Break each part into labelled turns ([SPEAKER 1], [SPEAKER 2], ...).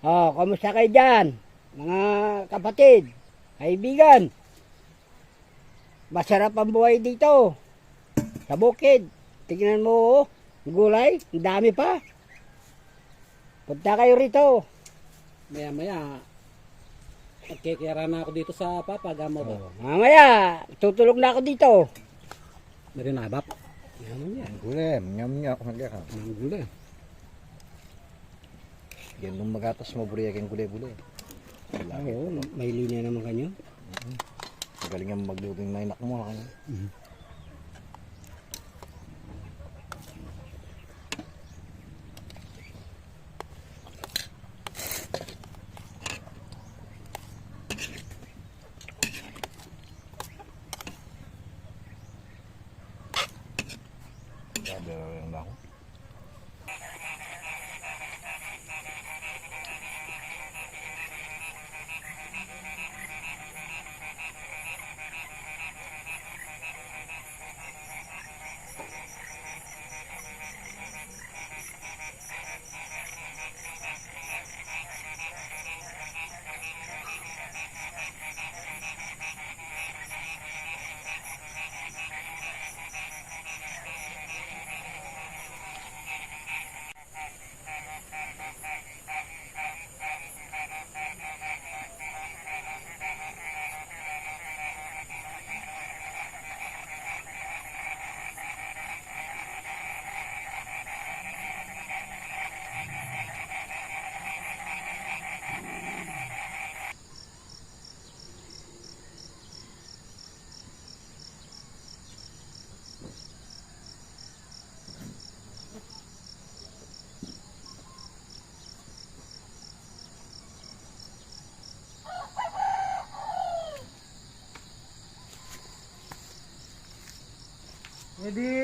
[SPEAKER 1] Oh, kamusta kayo dyan? Mga kapatid, kaibigan. Masarap ang buhay dito. Sa bukid. Tingnan mo, oh. Gulay, ang dami pa. Punta kayo rito.
[SPEAKER 2] Maya maya, nagkikira na ako dito sa papa, gamo ba?
[SPEAKER 1] Oh, mamaya, tutulog na ako dito.
[SPEAKER 2] Narinabap. Yan yan.
[SPEAKER 3] Gulay, nyam nyam.
[SPEAKER 2] Ang gulay.
[SPEAKER 3] Yan nung magatas mo buriya kang gulay-gulay.
[SPEAKER 1] Oo, may linya naman kanyo.
[SPEAKER 3] Magaling ang magluto yung nainak mo. Ano? Sabi এদিক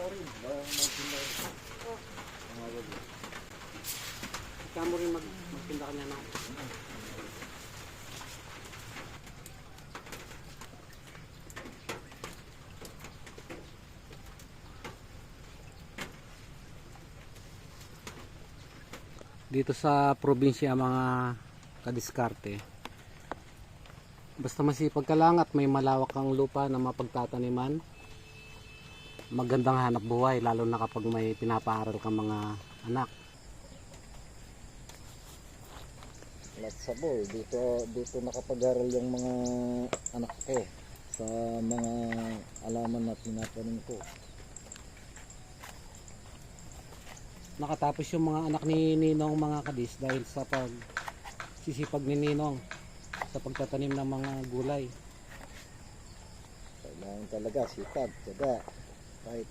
[SPEAKER 3] rin.
[SPEAKER 2] Ikaw mo rin mag magtinda ka na. Dito sa probinsya mga kadiskarte. Basta masipag ka lang at may malawak kang lupa na mapagtataniman, magandang hanap buhay lalo na kapag may pinapaaral kang mga anak.
[SPEAKER 3] Latsabo, dito, dito nakapag-aral yung mga anak ko sa mga alaman na tinatanim ko.
[SPEAKER 2] Nakatapos yung mga anak ni Ninong mga kadis dahil sa pag sisipag ni Ninong sa pagtatanim ng mga gulay.
[SPEAKER 3] Kailangan talaga, sipag, tiyaga. Kahit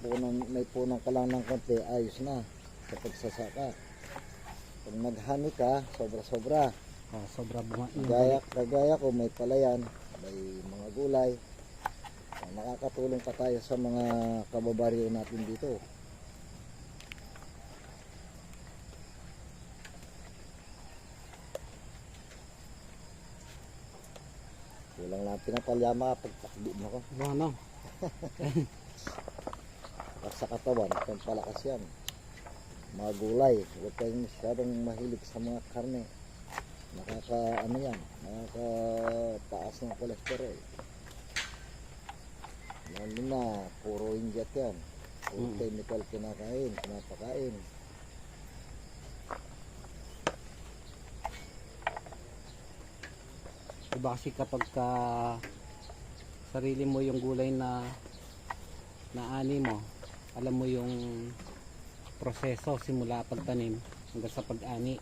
[SPEAKER 3] punang, may punang ka lang ng konti, ayos na sa pagsasaka. Pag naghani ka, sobra-sobra.
[SPEAKER 2] Oh, sobra buma
[SPEAKER 3] Kagaya, kagaya ko, may palayan, may mga gulay. Ah, Nakakatulong pa tayo sa mga kababaryo natin dito. Kulang lang pinapalyama kapag takbo mo ko.
[SPEAKER 2] Ano, ano?
[SPEAKER 3] Para sa katawan, pampalakas yan. Mga gulay, huwag kayong masyadong mahilig sa mga karne. Nakaka, ano yan, nakakataas ng cholesterol. Lalo na, puro injet yan. Puro
[SPEAKER 2] Mm.
[SPEAKER 3] chemical kinakain, pinapakain.
[SPEAKER 2] Diba kasi kapag ka sarili mo yung gulay na naani mo, alam mo yung proseso simula pagtanim hanggang sa pag-ani.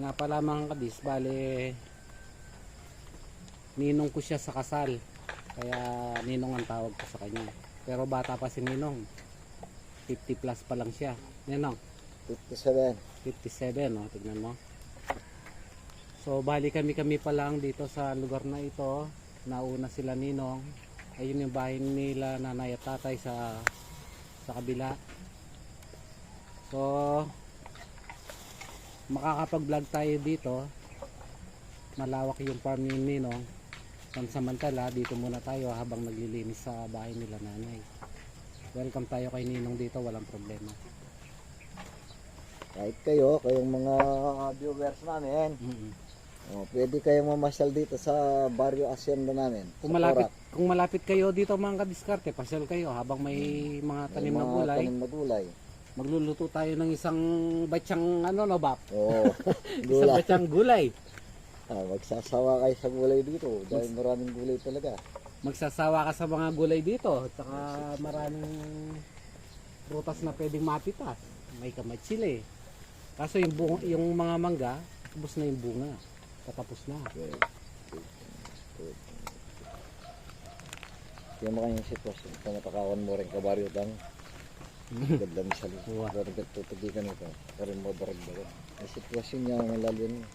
[SPEAKER 2] Nga pala mga kadis, bale ninong ko siya sa kasal. Kaya ninong ang tawag ko sa kanya. Pero bata pa si ninong. 50 plus pa lang siya. Ninong,
[SPEAKER 3] 57.
[SPEAKER 2] 57, no? Tignan mo. So, bali kami-kami pa lang dito sa lugar na ito. Nauna sila ninong. Ayun yung bahay nila nanay at tatay sa sa kabila. So, makakapag-vlog tayo dito. Malawak yung farm ni ninong. Pansamantala, dito muna tayo habang naglilinis sa bahay nila nanay. Welcome tayo kay ninong dito, walang problema.
[SPEAKER 3] Kahit kayo, kayong mga viewers namin,
[SPEAKER 2] Mm-mm.
[SPEAKER 3] Oh, pwede kayong mamasyal dito sa barrio Hacienda namin.
[SPEAKER 2] Kung malapit,
[SPEAKER 3] Porac.
[SPEAKER 2] kung malapit kayo dito mga kadiskarte, pasyal kayo habang may mga
[SPEAKER 3] May
[SPEAKER 2] tanim na
[SPEAKER 3] mga
[SPEAKER 2] gulay.
[SPEAKER 3] tanim na gulay.
[SPEAKER 2] Magluluto tayo ng isang batsyang ano no bap?
[SPEAKER 3] Oo,
[SPEAKER 2] Isang
[SPEAKER 3] gulay.
[SPEAKER 2] batsyang gulay.
[SPEAKER 3] Ah, magsasawa kayo sa gulay dito dahil maraming gulay talaga.
[SPEAKER 2] Magsasawa ka sa mga gulay dito. At saka maraming prutas na pwedeng mapitas. May kamatsili. Kaso yung, bunga, yung mga mangga, tapos na yung bunga. Tatapos na.
[SPEAKER 3] Okay. Yung mga yung sitwasyon, kung matakawan mo rin kabaryo lang, ganda mo sa
[SPEAKER 2] Uwa.
[SPEAKER 3] lupa. Pero nagtutugikan ito, pero mo daragdagan. Ang sitwasyon niya, ang lalim niya.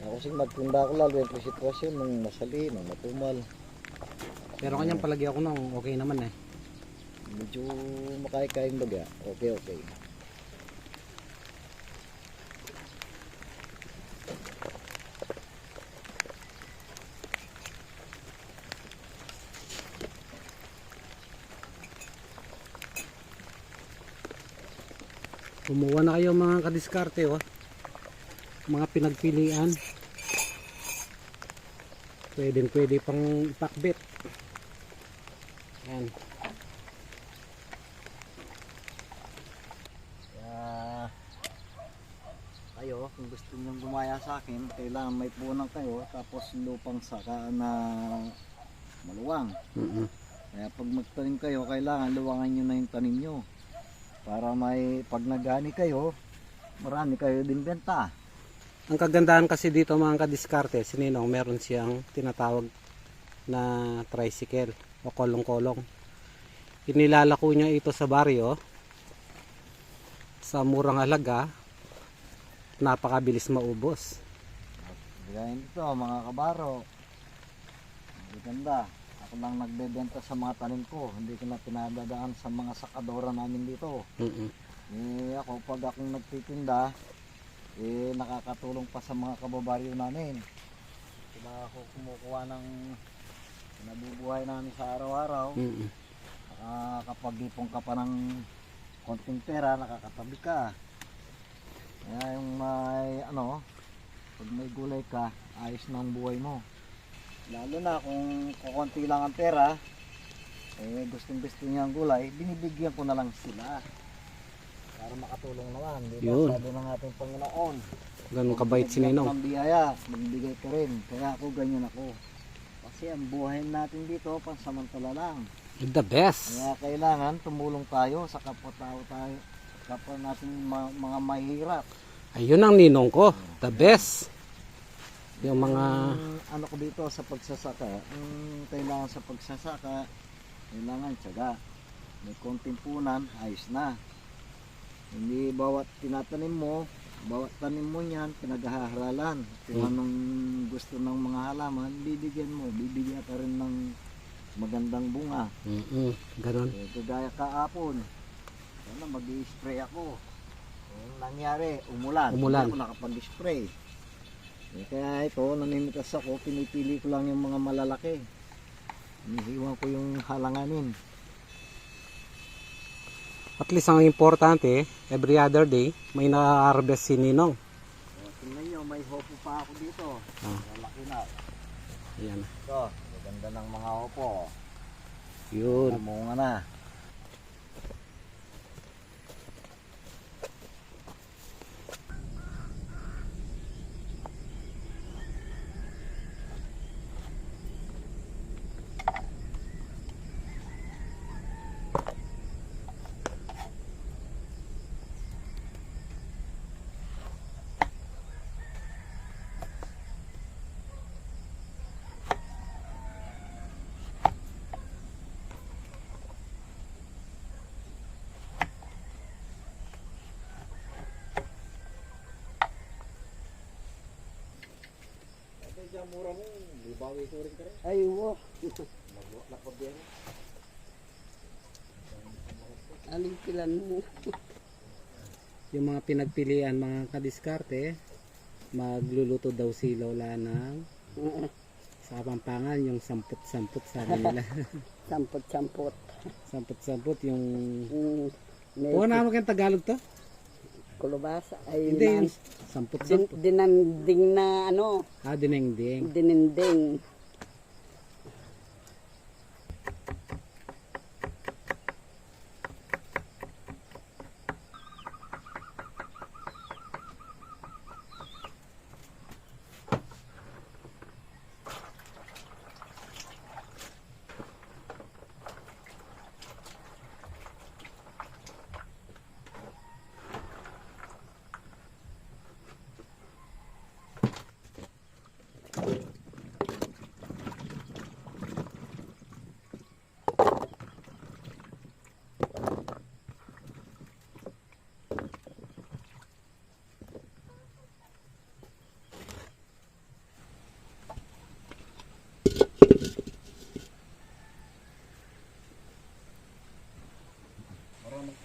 [SPEAKER 3] Ako kasi magtunda ako lalo yung sitwasyon nung masali, nung matumal.
[SPEAKER 2] Pero kanyang palagi ako nung okay naman eh.
[SPEAKER 3] Medyo makaya-kayang baga. Okay, okay.
[SPEAKER 2] Kumuha na kayo mga kadiskarte oh. Mga pinagpilian. Pwedeng pwede pang ipakbit. Yan.
[SPEAKER 3] Kaya kayo, kung gusto nyo gumaya sa akin, kailangan may punang kayo, tapos lupang saka na maluwang.
[SPEAKER 2] Mm-mm.
[SPEAKER 3] Kaya pag magtanim kayo, kailangan luwangan nyo na yung tanim nyo. Para may, pag nagani kayo, marami kayo din benta.
[SPEAKER 2] Ang kagandahan kasi dito mga kadiskarte, si Ninong meron siyang tinatawag na tricycle o kolong-kolong. Inilalako niya ito sa baryo sa murang halaga napakabilis maubos.
[SPEAKER 3] Gaya nito, mga kabaro. Hindi ganda. Ako lang nagbebenta sa mga tanim ko. Hindi ko na pinadadaan sa mga sakadora namin dito.
[SPEAKER 2] Mm-mm.
[SPEAKER 3] Eh ako pag akong nagtitinda, eh nakakatulong pa sa mga kababaryo namin. Sila ako kumukuha ng nabubuhay namin sa araw-araw.
[SPEAKER 2] Mm-mm.
[SPEAKER 3] Ah, kapag ipong ka pa ng konting pera, nakakatabi ka. Kaya yung may ano, pag may gulay ka, ayos na ang buhay mo. Lalo na kung kukunti lang ang pera, eh gustong gusto niya ang gulay, binibigyan ko na lang sila. Para makatulong naman. Di ba?
[SPEAKER 2] Yun.
[SPEAKER 3] Sabi ng ating Panginoon.
[SPEAKER 2] Ganun kabait si Ninong.
[SPEAKER 3] ka ng biyaya, magbigay ka rin. Kaya ako ganyan ako. Kasi ang buhay natin dito, pansamantala lang.
[SPEAKER 2] The best.
[SPEAKER 3] Kaya kailangan tumulong tayo sa kapwa-tao tayo. Kapwa natin ma- mga mahirap.
[SPEAKER 2] Ayun ang ninong ko. The best. Yung mga...
[SPEAKER 3] Ang ano ko dito sa pagsasaka, ang kailangan sa pagsasaka, kailangan tiyaga. May konting punan, ayos na. Hindi bawat tinatanim mo, bawat tanim mo niyan, pinaghaharalan. Kung
[SPEAKER 2] Hmm.
[SPEAKER 3] anong gusto ng mga halaman, bibigyan mo. Bibigyan ka rin ng magandang bunga.
[SPEAKER 2] Mm-mm. Ganun.
[SPEAKER 3] Eh, kagaya kahapon, sana mag-spray ako. Yung nangyari, umulan.
[SPEAKER 2] Umulan.
[SPEAKER 3] Hindi ako nakapag-spray. Eh, kaya ito, nanimitas ako, pinipili ko lang yung mga malalaki. Inihiwan ko yung halanganin.
[SPEAKER 2] At least ang importante, every other day, may na-harvest si Ninong.
[SPEAKER 3] O, tingnan nyo, may hopo pa ako dito.
[SPEAKER 2] Ah.
[SPEAKER 3] Malaki na.
[SPEAKER 2] Ayan.
[SPEAKER 3] Ito, maganda ng mga hopo.
[SPEAKER 2] Yun.
[SPEAKER 3] Namunga na. Dyan, mura mo. Libawi ko rin ka rin.
[SPEAKER 1] Ay, wo.
[SPEAKER 3] Lakod din.
[SPEAKER 1] Aling pilan mo.
[SPEAKER 2] Yung mga pinagpilian, mga kadiskarte, magluluto daw si Lola ng sa Pampangan, yung samput-samput sabi nila.
[SPEAKER 1] Sampot-sampot.
[SPEAKER 2] samput-samput yung...
[SPEAKER 1] Mm,
[SPEAKER 2] Kuha naman kayong Tagalog to?
[SPEAKER 1] Kulubasa. Ay,
[SPEAKER 2] Hindi, yung
[SPEAKER 1] din,
[SPEAKER 2] samput-samput.
[SPEAKER 1] dinanding na ano,
[SPEAKER 2] Ah, dinengdeng.
[SPEAKER 1] dininding.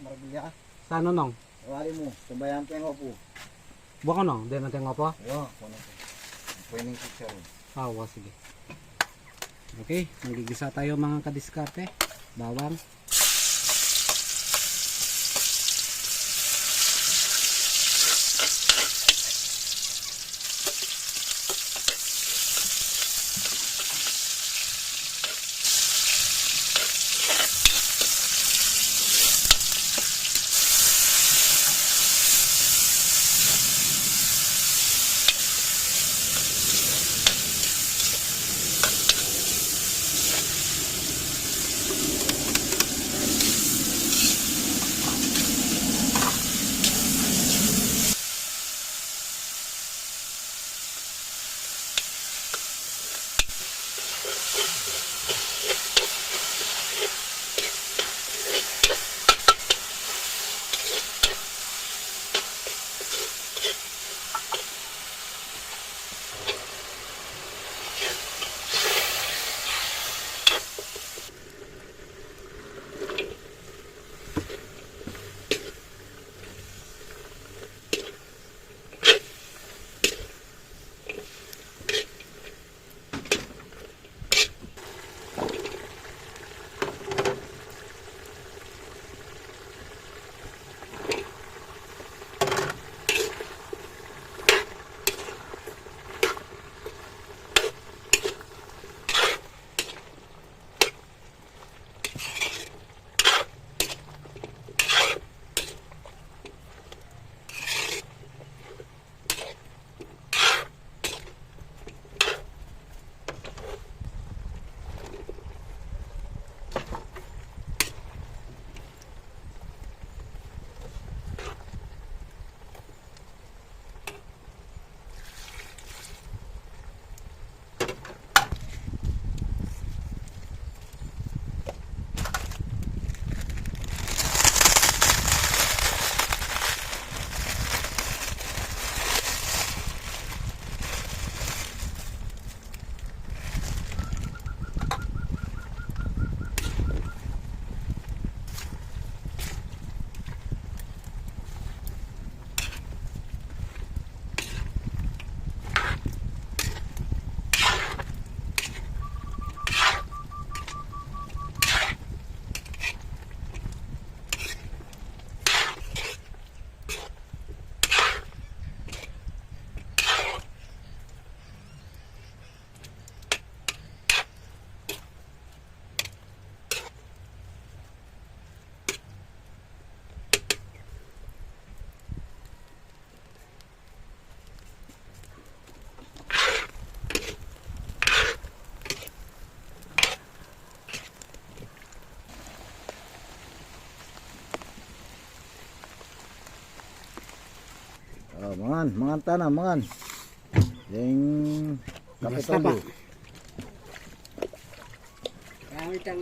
[SPEAKER 3] Marabilya.
[SPEAKER 2] Sa ano nong?
[SPEAKER 3] Wali mo, sabayan ko yung hopo.
[SPEAKER 2] Buka nong? Di natin nga po?
[SPEAKER 3] Yo, kuno Pwedeng picture.
[SPEAKER 2] Ah, wa, sige. Okay, magigisa tayo mga kadiskarte. Bawang.
[SPEAKER 3] Mangan, mangan tanah, mangan. Yang
[SPEAKER 2] Basta pa.
[SPEAKER 3] kapitolyo.
[SPEAKER 1] Gamit ang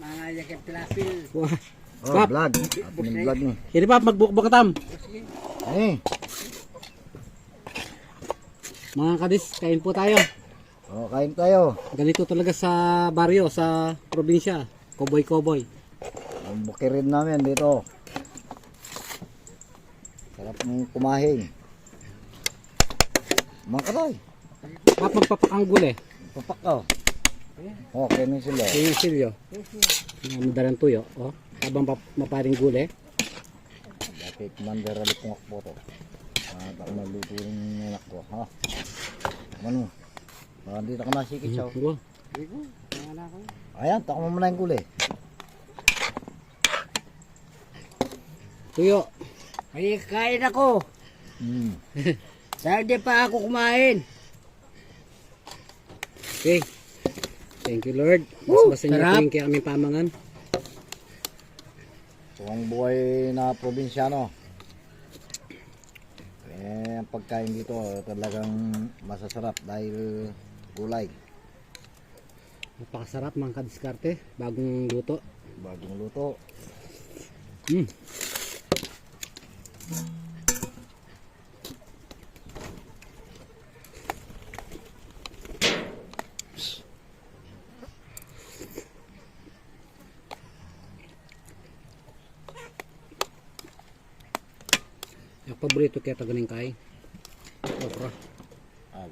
[SPEAKER 1] mga jacket plafil.
[SPEAKER 2] Wah.
[SPEAKER 3] Oh,
[SPEAKER 2] Pap.
[SPEAKER 3] vlog. At may vlog ni.
[SPEAKER 2] Hindi pa, magbukbak tam.
[SPEAKER 3] Eh,
[SPEAKER 2] Mga kadis, kain po tayo.
[SPEAKER 3] oh, kain tayo.
[SPEAKER 2] Ganito talaga sa baryo, sa probinsya. Koboy-koboy.
[SPEAKER 3] Ang bukirin namin dito. Sarap ng kumahin. Mangkaroy.
[SPEAKER 2] At magpapakanggol eh.
[SPEAKER 3] Papakaw. Okay na sila.
[SPEAKER 2] Yung yung silyo. Yung dalang tuyo. Oh. Habang maparing gule.
[SPEAKER 3] Dati commander alit kong akbo to. At ako naluto rin yung anak ko. Ha? Ano? Baka dito ka nasikit siya.
[SPEAKER 2] Oh.
[SPEAKER 3] Ayan, tako mo muna yung gulay.
[SPEAKER 2] Tuyo.
[SPEAKER 1] Ay, kain ako. Dahil di pa ako kumain.
[SPEAKER 2] Okay. Thank you Lord. Mas basa niyo yung kaya aming pamangan.
[SPEAKER 3] So, ang buhay na probinsyano. Eh, ang pagkain dito talagang masasarap dahil gulay.
[SPEAKER 2] Napakasarap mga kadiskarte. Bagong luto.
[SPEAKER 3] Bagong luto.
[SPEAKER 2] Mm. Yung paborito kaya taganing kay. Okra.
[SPEAKER 3] Ah,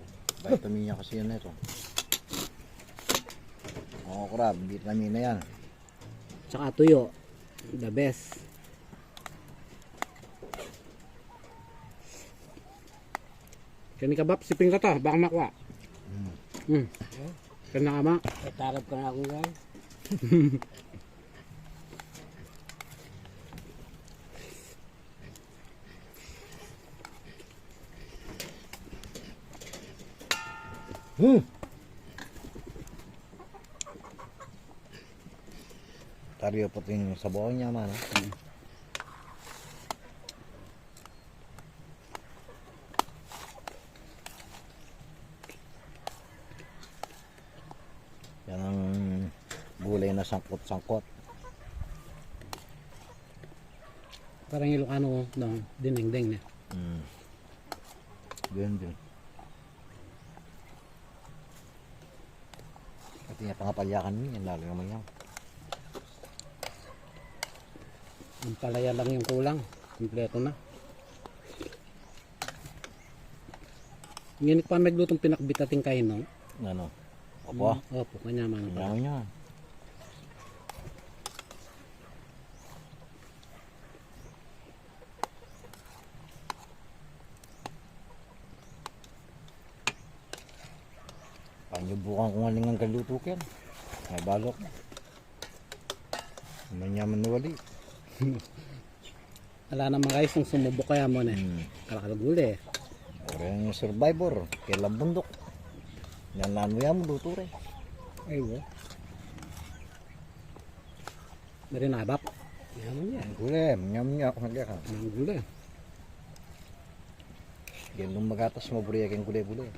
[SPEAKER 3] vitamin niya kasi yun ito. Oo, crab. Vitamin na yan.
[SPEAKER 2] Tsaka tuyo. The best. Kani ka bap, siping ka to, baka makuha. Hmm. Kani ka ma.
[SPEAKER 1] Tatarap ka na akong guys.
[SPEAKER 3] Hmm. Tariyo pati yung sabaw niya man. ah. Yan ang gulay na sangkot-sangkot.
[SPEAKER 2] Parang Ilocano ng dinding-ding niya.
[SPEAKER 3] Mm. Ganyan din. Pati niya pangapalyakan niya, lalo naman yan.
[SPEAKER 2] Ang palaya lang yung kulang. Kompleto na. Nginit pa naglutong pinakbit ating kain no?
[SPEAKER 3] Ano? Opo,
[SPEAKER 2] Opo, kanya mga pa.
[SPEAKER 3] yan niya. Panyubukan ko nga lingang kaluto ken. May balok. Manyaman wali.
[SPEAKER 2] Ala naman guys, nung sumubok kaya mo na.
[SPEAKER 3] Hmm.
[SPEAKER 2] Kalakaguli eh.
[SPEAKER 3] Ore yung survivor, kailan bundok. Yan lano yan mo luto rin.
[SPEAKER 2] Ay wo. Dari nabap. Yan mo yan.
[SPEAKER 3] Ang gulay, nyam niya ako nagya ka.
[SPEAKER 2] Ang guli.
[SPEAKER 3] Yan nung magatas mo buriya kang gulay-gulay.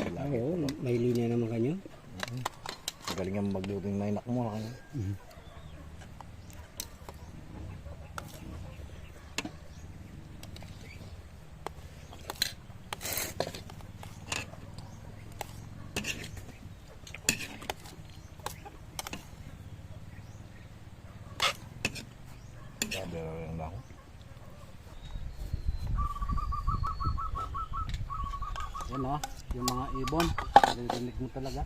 [SPEAKER 1] Oo, may linya naman kanyo.
[SPEAKER 3] Galing ang magluto yung mainak mo. Ano? Sabi lang ako.
[SPEAKER 2] Yan oh, yung mga ibon. Narinig mo talaga.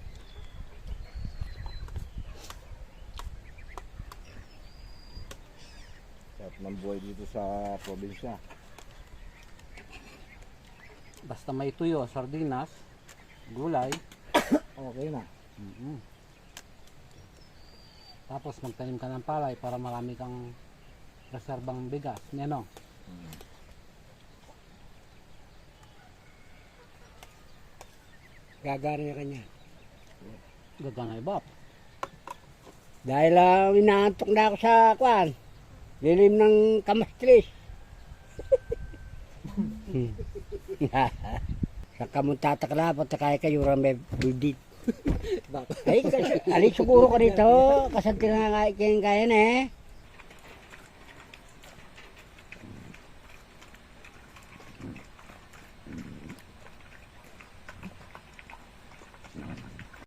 [SPEAKER 3] Ng buhay dito sa probinsya.
[SPEAKER 2] Basta may tuyo, sardinas, gulay.
[SPEAKER 3] Okay na.
[SPEAKER 2] Mhm. Tapos magtanim ka ng palay para marami kang reserbang bigas. Neno?
[SPEAKER 1] Gagana ka niya.
[SPEAKER 2] Gagana ibap.
[SPEAKER 1] Dahil uh, inaantok na ako sa kwan. Lilim ng kamastris. Sa kamong tatakla, pata kaya kayo rame budit. Ay, kasi, alin siguro ka dito. Kasanti na kaya na eh.